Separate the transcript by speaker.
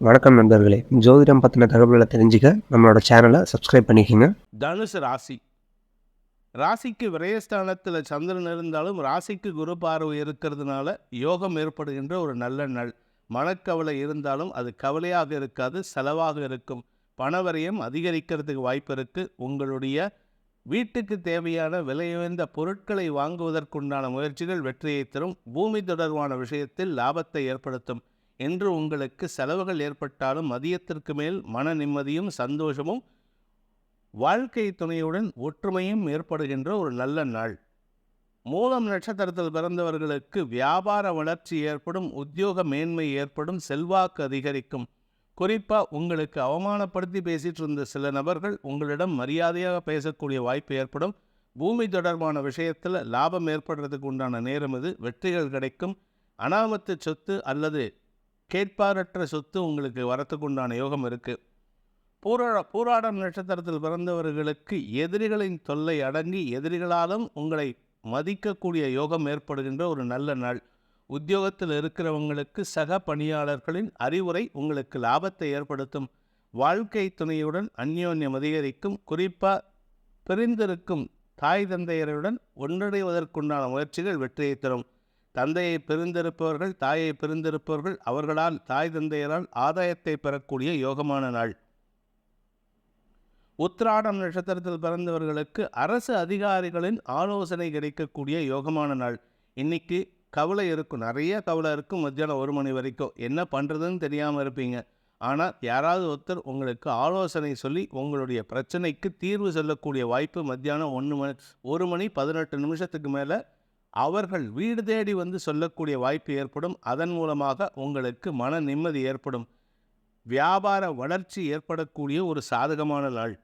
Speaker 1: வணக்கம் நண்பர்களே. ஜோதிடம் பற்றின தகவல்களை தெரிஞ்சுக்க நம்மளோட சேனலை சப்ஸ்கிரைப் பண்ணிக்கோங்க.
Speaker 2: தனுசு ராசி. ராசிக்கு விரயஸ்தானத்தில் சந்திரன் இருந்தாலும் ராசிக்கு குரு பார்வை இருக்கிறதுனால யோகம் ஏற்படுகின்ற ஒரு நல்ல நாள். மனக்கவலை இருந்தாலும் அது கவலையாக இருக்காது செலவாக இருக்கும். பணவரையும் அதிகரிக்கிறதுக்கு வாய்ப்பு இருக்குது உங்களுடைய வீட்டுக்கு தேவையான விலையுயர்ந்த பொருட்களை வாங்குவதற்குண்டான முயற்சிகள் வெற்றியை தரும். பூமி தொடர்பான விஷயத்தில் லாபத்தை ஏற்படுத்தும். என்று உங்களுக்கு செலவுகள் ஏற்பட்டாலும் மதியத்திற்கு மேல் மன நிம்மதியும் சந்தோஷமும் வாழ்க்கை துணையுடன் ஒற்றுமையும் ஏற்படுகின்ற ஒரு நல்ல நாள். மூலம் நட்சத்திரத்தில் பிறந்தவர்களுக்கு வியாபார வளர்ச்சி ஏற்படும் உத்தியோக மேன்மை ஏற்படும் செல்வாக்கு அதிகரிக்கும். குறிப்பாக உங்களுக்கு அவமானப்படுத்தி பேசிட்டு இருந்த சில நபர்கள் உங்களிடம் மரியாதையாக பேசக்கூடிய வாய்ப்பு ஏற்படும். பூமி தொடர்பான விஷயத்தில் லாபம் ஏற்படுறதுக்கு உண்டான நேரம் இது வெற்றிகள் கிடைக்கும். அனாமத்து சொத்து அல்லது கேட்பாரற்ற சொத்து உங்களுக்கு வரத்துக்குண்டான யோகம் இருக்குது பூரா பூராடம் நட்சத்திரத்தில் பிறந்தவர்களுக்கு எதிரிகளின் தொல்லை அடங்கி எதிரிகளாலும் உங்களை மதிக்கக்கூடிய யோகம் ஏற்படுகின்ற ஒரு நல்ல நாள். உத்தியோகத்தில் இருக்கிறவங்களுக்கு சக பணியாளர்களின் அறிவுரை உங்களுக்கு லாபத்தை ஏற்படுத்தும். வாழ்க்கை துணையுடன் அந்யோன்யம் அதிகரிக்கும். குறிப்பாக பிரிந்திருக்கும் தாய் தந்தையருடன் ஒன்றிணைவதற்குண்டான முயற்சிகள் வெற்றியை தரும். தந்தையை பிரிந்திருப்பவர்கள் தாயை பிரிந்திருப்பவர்கள் அவர்களால் தாய் தந்தையரால் ஆதாயத்தை பெறக்கூடிய யோகமான நாள். உத்ராடம் நட்சத்திரத்தில் பிறந்தவர்களுக்கு அரசு அதிகாரிகளின் ஆலோசனை கிடைக்கக்கூடிய யோகமான நாள். இன்னைக்கு கவலை இருக்கும் நிறைய கவலை இருக்கும் மத்தியானம் ஒரு மணி வரைக்கும். என்ன பண்ணுறதுன்னு தெரியாமல் இருப்பீங்க. ஆனால் யாராவது ஒருத்தர் உங்களுக்கு ஆலோசனை சொல்லி உங்களுடைய பிரச்சனைக்கு தீர்வு சொல்லக்கூடிய வாய்ப்பு மத்தியானம் ஒன்று மணி ஒரு மணி பதினெட்டு நிமிஷத்துக்கு மேலே அவர்கள் வீடு தேடி வந்து சொல்லக்கூடிய வாய்ப்பு ஏற்படும். அதன் மூலமாக உங்களுக்கு மன நிம்மதி ஏற்படும். வியாபார வளர்ச்சி ஏற்படக்கூடிய ஒரு சாதகமான நாள்.